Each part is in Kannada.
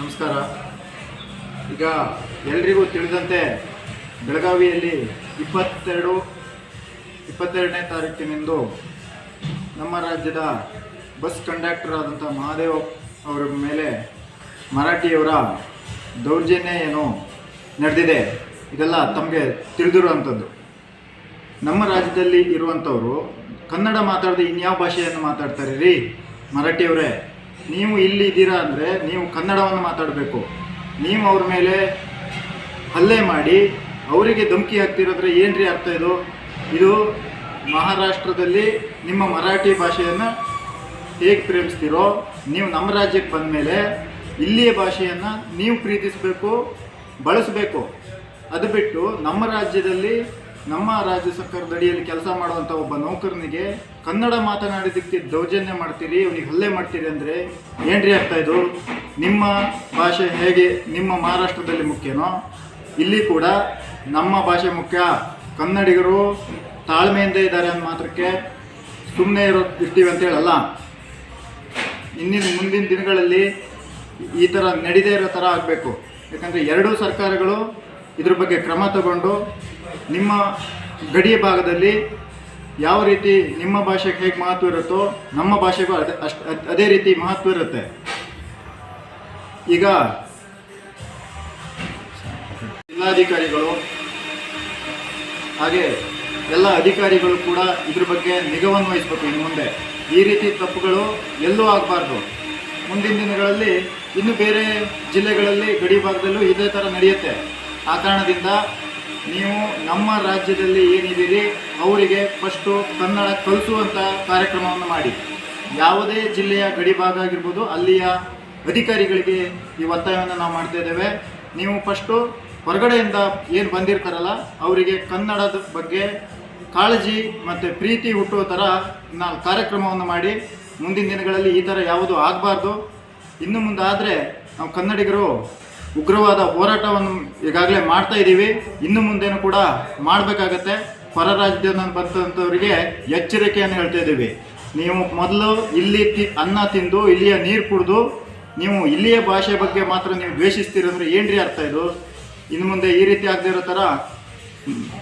ನಮಸ್ಕಾರ. ಈಗ ಎಲ್ರಿಗೂ ತಿಳಿದಂತೆ ಬೆಳಗಾವಿಯಲ್ಲಿ ಇಪ್ಪತ್ತೆರಡು, ಇಪ್ಪತ್ತೆರಡನೇ ತಾರೀಕಿನಿಂದ ನಮ್ಮ ರಾಜ್ಯದ ಬಸ್ ಕಂಡಕ್ಟರ್ ಆದಂಥ ಮಹಾದೇವ್ ಅವರ ಮೇಲೆ ಮರಾಠಿಯವರ ದೌರ್ಜನ್ಯ ಏನು ನಡೆದಿದೆ, ಇದೆಲ್ಲ ತಮಗೆ ತಿಳಿದಿರುವಂಥದ್ದು. ನಮ್ಮ ರಾಜ್ಯದಲ್ಲಿ ಇರುವಂಥವರು ಕನ್ನಡ ಮಾತಾಡದೆ ಇನ್ಯಾವ ಭಾಷೆಯನ್ನು ಮಾತಾಡ್ತಾರೆ ರೀ ಮರಾಠಿಯವರೇ? ನೀವು ಇಲ್ಲಿ ಇದ್ದೀರಾ ಅಂದರೆ ನೀವು ಕನ್ನಡವನ್ನು ಮಾತಾಡಬೇಕು. ನೀವು ಅವ್ರ ಮೇಲೆ ಹಲ್ಲೆ ಮಾಡಿ ಅವರಿಗೆ ಧಮಕಿ ಹಾಕ್ತಿರೋದ್ರೆ ಏನ್ರಿ ಅರ್ಥ ಇದು? ಇದು ಮಹಾರಾಷ್ಟ್ರದಲ್ಲಿ ನಿಮ್ಮ ಮರಾಠಿ ಭಾಷೆಯನ್ನು ಹೇಗೆ ಪ್ರೇಮಿಸ್ತೀರೋ, ನೀವು ನಮ್ಮ ರಾಜ್ಯಕ್ಕೆ ಬಂದ ಮೇಲೆ ಇಲ್ಲಿಯ ಭಾಷೆಯನ್ನು ನೀವು ಪ್ರೀತಿಸಬೇಕು, ಬಳಸಬೇಕು. ಅದು ಬಿಟ್ಟು ನಮ್ಮ ರಾಜ್ಯದಲ್ಲಿ ನಮ್ಮ ರಾಜ್ಯ ಸರ್ಕಾರದ ಅಡಿಯಲ್ಲಿ ಕೆಲಸ ಮಾಡುವಂಥ ಒಬ್ಬ ನೌಕರನಿಗೆ ಕನ್ನಡ ಮಾತನಾಡಿದ್ದಕ್ಕೆ ದೌರ್ಜನ್ಯ ಮಾಡ್ತೀರಿ, ಅವನಿಗೆ ಹಲ್ಲೆ ಮಾಡ್ತೀರಿ ಅಂದರೆ ಏನ್ರಿ ಆಗ್ತಾ ಇದು? ನಿಮ್ಮ ಭಾಷೆ ಹೇಗೆ ನಿಮ್ಮ ಮಹಾರಾಷ್ಟ್ರದಲ್ಲಿ ಮುಖ್ಯನೋ, ಇಲ್ಲಿ ಕೂಡ ನಮ್ಮ ಭಾಷೆ ಮುಖ್ಯ. ಕನ್ನಡಿಗರು ತಾಳ್ಮೆಯಿಂದ ಇದ್ದಾರೆ ಅಂದ ಮಾತ್ರಕ್ಕೆ ಸುಮ್ಮನೆ ಇರೋ ಇರ್ತೀವಿ ಅಂತ ಹೇಳಲ್ಲ. ಇಂದಿನ ಮುಂದಿನ ದಿನಗಳಲ್ಲಿ ಈ ಥರ ನಡೀದೇ ಇರೋ ಥರ ಆಗಬೇಕು. ಯಾಕಂದರೆ ಎರಡೂ ಸರ್ಕಾರಗಳು ಇದ್ರ ಬಗ್ಗೆ ಕ್ರಮ ತಗೊಂಡು ನಿಮ್ಮ ಗಡಿಯ ಭಾಗದಲ್ಲಿ ಯಾವ ರೀತಿ ನಿಮ್ಮ ಭಾಷೆಗೆ ಹೇಗೆ ಮಹತ್ವ ಇರುತ್ತೋ ನಮ್ಮ ಭಾಷೆಗೂ ಅದೇ ಅಷ್ಟು ಅದೇ ರೀತಿ ಮಹತ್ವ ಇರುತ್ತೆ. ಈಗ ಜಿಲ್ಲಾಧಿಕಾರಿಗಳು ಹಾಗೆ ಎಲ್ಲ ಅಧಿಕಾರಿಗಳು ಕೂಡ ಇದ್ರ ಬಗ್ಗೆ ನಿಗವನ್ನು ವಹಿಸ್ಬೇಕು ಇನ್ನು ಮುಂದೆ. ಈ ರೀತಿ ತಪ್ಪುಗಳು ಎಲ್ಲೂ ಆಗಬಾರ್ದು. ಮುಂದಿನ ದಿನಗಳಲ್ಲಿ ಇನ್ನು ಬೇರೆ ಜಿಲ್ಲೆಗಳಲ್ಲಿ ಗಡಿ ಭಾಗದಲ್ಲೂ ಇದೇ ಥರ ನಡೆಯುತ್ತೆ. ಆ ಕಾರಣದಿಂದ ನೀವು ನಮ್ಮ ರಾಜ್ಯದಲ್ಲಿ ಏನಿದ್ದೀರಿ, ಅವರಿಗೆ ಫಸ್ಟು ಕನ್ನಡ ಕಲಿಸುವಂಥ ಕಾರ್ಯಕ್ರಮವನ್ನು ಮಾಡಿ. ಯಾವುದೇ ಜಿಲ್ಲೆಯ ಗಡಿ ಭಾಗ ಆಗಿರ್ಬೋದು, ಅಲ್ಲಿಯ ಅಧಿಕಾರಿಗಳಿಗೆ ಈ ಒತ್ತಾಯವನ್ನು ನಾವು ಮಾಡ್ತಾ ಇದ್ದೇವೆ. ನೀವು ಫಸ್ಟು ಹೊರಗಡೆಯಿಂದ ಏನು ಬಂದಿರ್ತಾರಲ್ಲ, ಅವರಿಗೆ ಕನ್ನಡದ ಬಗ್ಗೆ ಕಾಳಜಿ ಮತ್ತು ಪ್ರೀತಿ ಹುಟ್ಟುವ ಥರ ನಾವು ಕಾರ್ಯಕ್ರಮವನ್ನು ಮಾಡಿ. ಮುಂದಿನ ದಿನಗಳಲ್ಲಿ ಈ ಥರ ಯಾವುದು ಆಗಬಾರ್ದು. ಇನ್ನು ಮುಂದೆ ಆದರೆ ನಾವು ಕನ್ನಡಿಗರು ಉಗ್ರವಾದ ಹೋರಾಟವನ್ನು ಈಗಾಗಲೇ ಮಾಡ್ತಾ ಇದ್ದೀವಿ ಇನ್ನು ಮುಂದೇನು ಕೂಡ ಮಾಡಬೇಕಾಗತ್ತೆ. ಹೊರ ರಾಜ್ಯದಿಂದ ಬಂದಂಥವರಿಗೆ ಎಚ್ಚರಿಕೆಯನ್ನು ಹೇಳ್ತಾ ಇದ್ದೀವಿ ನೀವು ಮೊದಲು ಇಲ್ಲಿ ತಿ ಅನ್ನ ತಿಂದು, ಇಲ್ಲಿಯ ನೀರು ಕುಡಿದು, ನೀವು ಇಲ್ಲಿಯ ಭಾಷೆ ಬಗ್ಗೆ ಮಾತ್ರ ನೀವು ದ್ವೇಷಿಸ್ತೀರಂದ್ರೆ ರೀ ಅರ್ಥ ಇದು? ಇನ್ನು ಮುಂದೆ ಈ ರೀತಿ ಆಗದಿರೋ ಥರ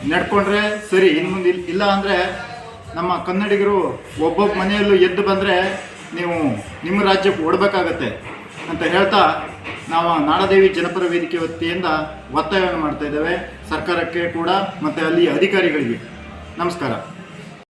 ನಡ್ಕೊಂಡ್ರೆ ಸರಿ, ಇನ್ನು ಮುಂದೆ ಇಲ್- ಇಲ್ಲ ಅಂದರೆ ನಮ್ಮ ಕನ್ನಡಿಗರು ಒಬ್ಬೊಬ್ಬ ಮನೆಯಲ್ಲೂ ಎದ್ದು ಬಂದರೆ ನೀವು ನಿಮ್ಮ ರಾಜ್ಯಕ್ಕೆ ಓಡಬೇಕಾಗತ್ತೆ. ಅಂತ ಹೇಳ್ತಾ ನಾವು ನಾಡದೇವಿ ಜನಪರ ವೇದಿಕೆ ವತಿಯಿಂದ ಒತ್ತಾಯವನ್ನು ಮಾಡ್ತಾ ಇದ್ದೇವೆ. ಸರ್ಕಾರಕ್ಕೆ ಕೂಡ ಮತ್ತು ಅಲ್ಲಿ ಅಧಿಕಾರಿಗಳಿಗೆ. ನಮಸ್ಕಾರ.